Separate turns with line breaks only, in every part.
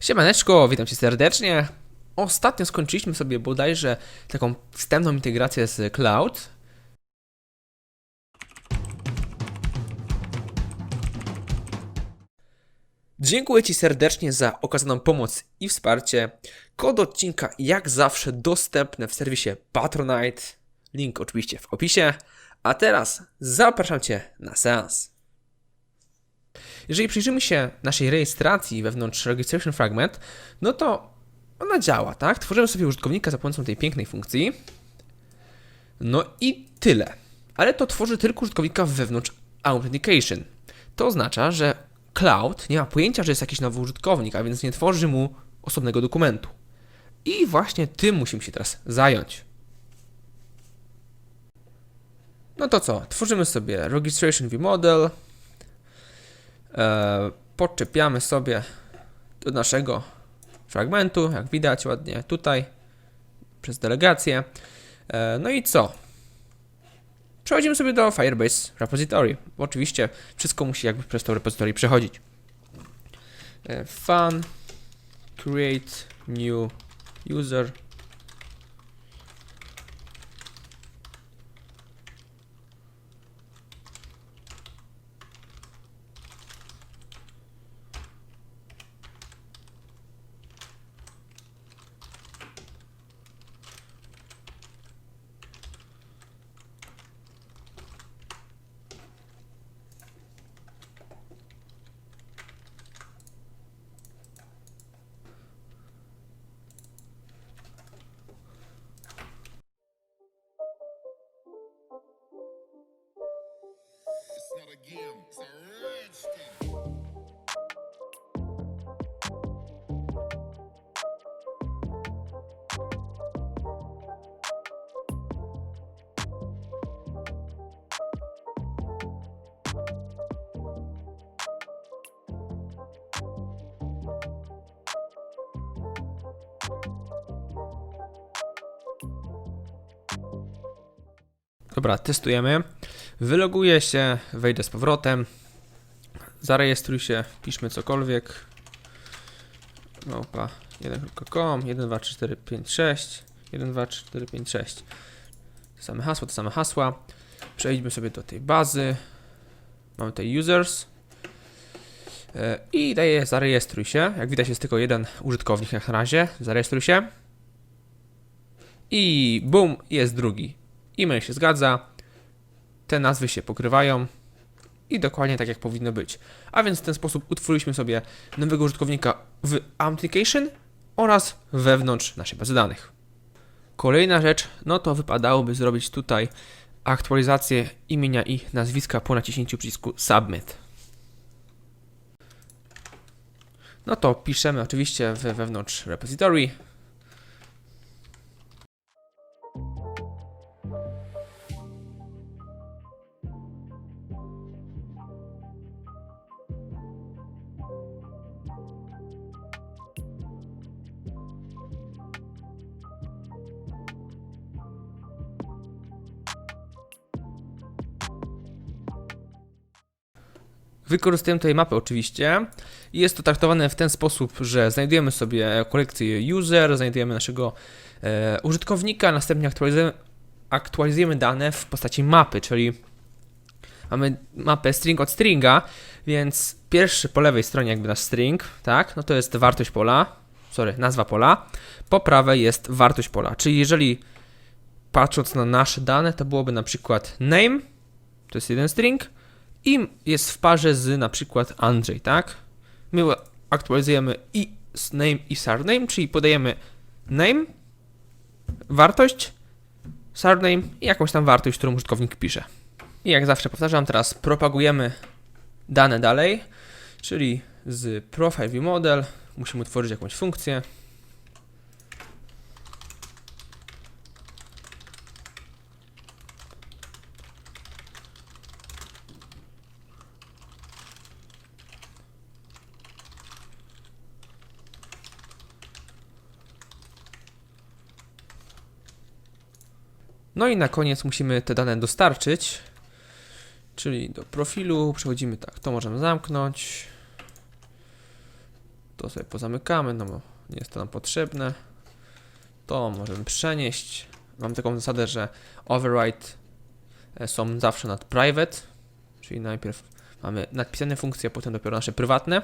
Siemaneczko, witam cię serdecznie. Ostatnio skończyliśmy sobie bodajże taką wstępną integrację z Cloud. Dziękuję Ci serdecznie za okazaną pomoc i wsparcie. Kod odcinka jak zawsze dostępny w serwisie Patronite. Link oczywiście w opisie. A teraz zapraszam Cię na seans. Jeżeli przyjrzymy się naszej rejestracji wewnątrz Registration Fragment, no to ona działa, tak? Tworzymy sobie użytkownika za pomocą tej pięknej funkcji. No i tyle. Ale to tworzy tylko użytkownika wewnątrz Authentication. To oznacza, że Cloud nie ma pojęcia, że jest jakiś nowy użytkownik, a więc nie tworzy mu osobnego dokumentu. I właśnie tym musimy się teraz zająć. No to co? Tworzymy sobie Registration View Model, e, podczepiamy sobie do naszego fragmentu, jak widać ładnie tutaj, przez delegację. E, no i co? Przechodzimy sobie do Firebase Repository. Oczywiście wszystko musi jakby przez to repository przechodzić. E, fun, create new user.
again. Oh, oh,
Dobra, testujemy. Wyloguję się, wejdę z powrotem. Zarejestruj się, piszmy cokolwiek. Małpa 1.com 1, 2, 3, 4, 5, 6 1, 2, 3, 4, 5, 6 Te same hasła, te same hasła. Przejdźmy sobie do tej bazy. Mamy tutaj users. E, I daję zarejestruj się. Jak widać jest tylko jeden użytkownik na razie. Zarejestruj się. I bum, jest drugi. E-mail się zgadza. Te nazwy się pokrywają. I dokładnie tak jak powinno być. A więc w ten sposób utworzyliśmy sobie nowego użytkownika w Application oraz wewnątrz naszej bazy danych. Kolejna rzecz, no to wypadałoby zrobić tutaj aktualizację imienia i nazwiska po naciśnięciu przycisku Submit. No to piszemy oczywiście we wewnątrz repository. Wykorzystujemy tutaj mapę oczywiście. Jest to traktowane w ten sposób, że znajdujemy sobie kolekcję user, znajdujemy naszego e, użytkownika, następnie aktualizujemy, aktualizujemy dane w postaci mapy, czyli mamy mapę string od stringa, więc pierwszy po lewej stronie jakby nasz string, tak, no to jest wartość pola, sorry, nazwa pola, po prawej jest wartość pola, czyli jeżeli patrząc na nasze dane, to byłoby na przykład name, to jest jeden string, i jest w parze z na przykład Andrzej, tak? My aktualizujemy i name i surname, czyli podajemy name, wartość, surname i jakąś tam wartość, którą użytkownik pisze. I jak zawsze powtarzam, teraz propagujemy dane dalej, czyli z profile view model musimy utworzyć jakąś funkcję. No i na koniec musimy te dane dostarczyć. Czyli do profilu przechodzimy tak, to możemy zamknąć. To sobie pozamykamy, no bo nie jest to nam potrzebne. To możemy przenieść. Mam taką zasadę, że override e, są zawsze nad private, czyli najpierw mamy nadpisane funkcje, potem dopiero nasze prywatne.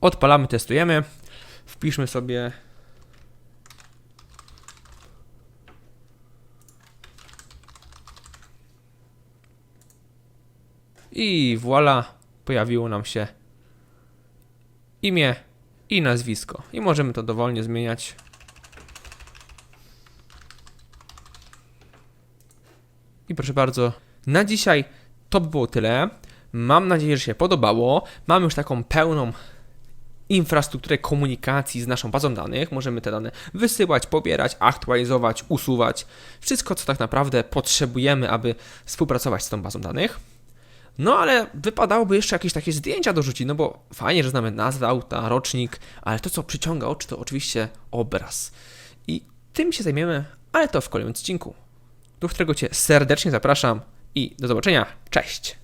Odpalamy, testujemy. Wpiszmy sobie. I voilà, pojawiło nam się imię i nazwisko. I możemy to dowolnie zmieniać. I proszę bardzo, na dzisiaj to by było tyle. Mam nadzieję, że się podobało. Mamy już taką pełną infrastrukturę komunikacji z naszą bazą danych. Możemy te dane wysyłać, pobierać, aktualizować, usuwać. Wszystko, co tak naprawdę potrzebujemy, aby współpracować z tą bazą danych. No ale wypadałoby jeszcze jakieś takie zdjęcia dorzucić, no bo fajnie, że znamy nazwę auta, rocznik, ale to, co przyciąga oczy, to oczywiście obraz. I tym się zajmiemy, ale to w kolejnym odcinku, do którego Cię serdecznie zapraszam i do zobaczenia. Cześć!